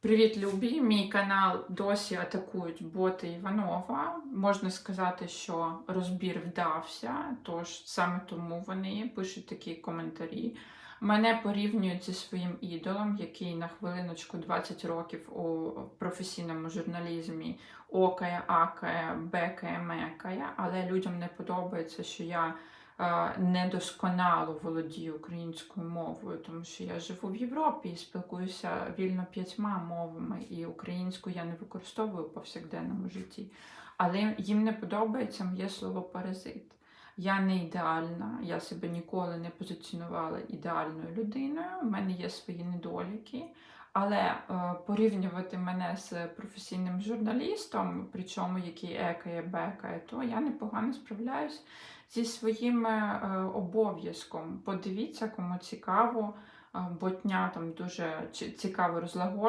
Привіт, любі! Мій канал досі атакують боти Іванова. Можна сказати, що розбір вдався, тож саме тому вони пишуть такі коментарі. Мене порівнюють зі своїм ідолом, який на хвилиночку 20 років у професійному журналізмі окає, акає, бекає, мекає, але людям не подобається, що я недосконало володію українською мовою, тому що я живу в Європі і спілкуюся вільно п'ятьма мовами, і українську я не використовую у повсякденному житті. Але їм не подобається моє слово паразит. Я не ідеальна, я себе ніколи не позиціонувала ідеальною людиною. У мене є свої недоліки. Але е, порівнювати мене з професійним журналістом, причому який екає, бекає, то я непогано справляюсь зі своїм е, обов'язком. Подивіться, кому цікаво. Е, Ботня там дуже цікаво розлаголює.